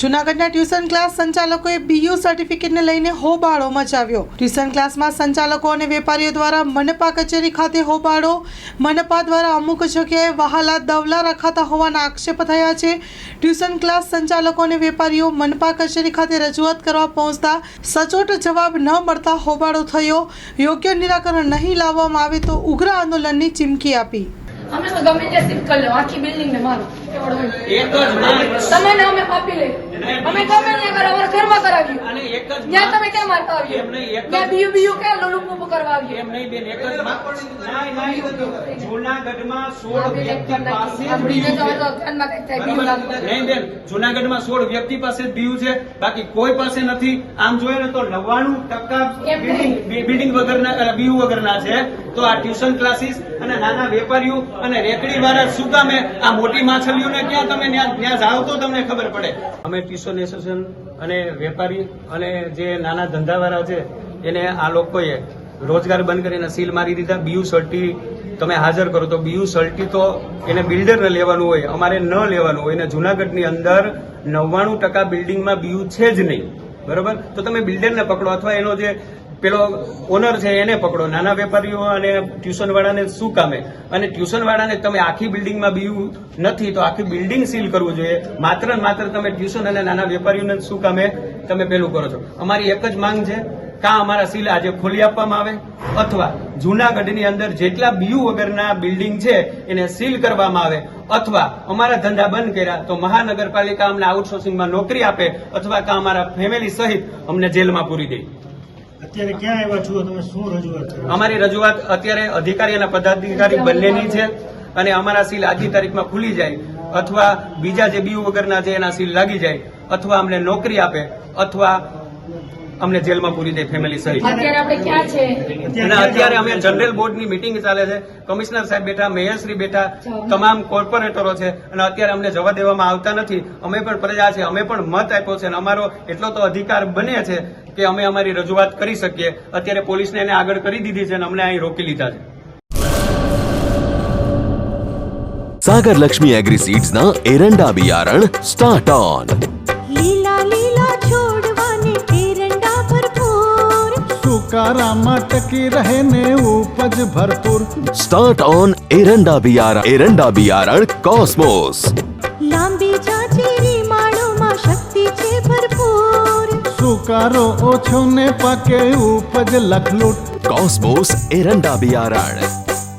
જૂનાગઢના tuition class સંચાલકોએ BU સર્ટિફિકેટને લઈને હોબાળો મચાવ્યો. ટ્યુશન ક્લાસમાં સંચાલકો અને વેપારીઓ દ્વારા મનપા કચેરી ખાતે હોબાળો. મનપા દ્વારા અમુક જગ્યાએ વહાલા દવલા રખાતા હોવાના આક્ષેપ થયા છે. ટ્યુશન ક્લાસ સંચાલકો અને વેપારીઓ મનપા કચેરી ખાતે રજૂઆત કરવા પહોંચતા સચોટ જવાબ ન મળતા હોબાળો થયો. યોગ્ય નિરાકરણ નહીં લાવવામાં આવે તો ઉગ્ર આંદોલનની ચીમકી આપી. અમે તો ગમે તે શિફ્ટ કરી લો આખી બિલ્ડિંગ ને મારો. એવડો હોય. એક જ માંગ તમે અમે પાપી લઈ. અમે ગમે ત્યાં કરો અમારે ઘરમાં કરાવીએ. અને ત્યાં તમે ક્યાં મારતા આવીએ? એમ નહીં, એક જ- ત્યાં બીયુ બીયુ કે લોલું કરવા આવીએ. જૂનાગઢમાં સોળ વ્યક્તિ પાસે જૂનાગઢમાં સોળ વ્યક્તિ પાસે બીયું છે. બાકી કોઈ પાસે નથી. આમ જોઈએ ને તો નવ્વાણું ટકા બિલ્ડિંગ વગરના બીયું વગરના છે. તો આ ટ્યુશન ક્લાસીસ અને નાના વેપારીઓ અને રેકડી વાળા શું કામે આ મોટી માછલીઓને ક્યાં તમે ત્યાં જાઓ તો તમને ખબર પડે. અમે ટ્યુશન એસોસિએશન અને વેપારી અને જે નાના ધંધાવાળા છે, એને આ લોકોએ રોજગાર બંધ કરીને સીલ મારી દીધા. બીયુ સર્ટી તમે હાજર કરો તો બીયુ સર્ટી તો એને બિલ્ડરને લેવાનું હોય, અમારે ન લેવાનું હોય. અને જુનાગઢની અંદર નવ્વાણું ટકા બિલ્ડિંગમાં બીયુ છે જ નહીં. બરોબર? તો તમે બિલ્ડરને પકડો અથવા એનો જે પેલો ઓનર છે એને પકડો. નાના વેપારીઓ અને ટ્યુશન વાળાને શું કામે? અને ટ્યુશન વાળાને તમે આખી બિલ્ડિંગમાં બીયું નથી તો આખી બિલ્ડિંગ સીલ કરવું જોઈએ. માત્ર ને માત્ર તમે ટ્યુશન અને નાના વેપારીઓને શું કામે? તમે પેલું કરો છો. અમારી એક જ માંગ છે, કાં અમારા સીલ આજે ખોલી આપવામાં આવે અથવા જૂનાગઢની અંદર જેટલા બીયુ વગરના બિલ્ડિંગ છે એને સીલ કરવામાં આવે અથવા અમારા ધંધા બંધ કર્યા તો મહાનગરપાલિકા અમને આઉટસોર્સિંગમાં નોકરી આપે અથવા કાં અમારા ફેમિલી સહિત અમને જેલમાં પૂરી દે. અમારી રજૂઆત અત્યારે અધિકારી અને પદાધિકારી બંનેની છે અને અમારા સીલ આજની તારીખમાં ખુલી જાય અથવા બીજા જે બીયુ વગરના છે એના સીલ લાગી જાય અથવા અમને નોકરી આપે અથવા અમને જેલમાં પૂરી થઈ ફેમિલી સહિત અત્યારે અમે જનરલ બોર્ડની મિટિંગ ચાલે છે. કમિશનર સાહેબ બેઠા મેયરશ્રી બેઠા તમામ કોર્પોરેટરો છે. અને અત્યારે અમને જવા દેવામાં આવતા નથી. અમે પણ પ્રજા છે અમે પણ મત આપ્યો છે અને અમારો એટલો તો અધિકાર બને છે કે અમે અમારી રજૂઆત કરી શકીએ. અત્યારે પોલીસને એને આગળ કરી દીધી છે અને અમને અહીં રોકી લીધા છે. સાગર લક્ષ્મી એગ્રી સીડ્સના એરંડા બિયારણ સ્ટાર્ટ ઓન લીલા લીલા છોડ तुकारा की रहने उपज भरपूर। स्टार्ट ऑन एरंडा बियारा एरंडा बियारा कॉस्मोस लांबीच्या मा शक्ति शक्तीचे भरपूर। सुकारो ओछो ने पके उपज लखलूट। कॉस्मोस एरंडा बियारा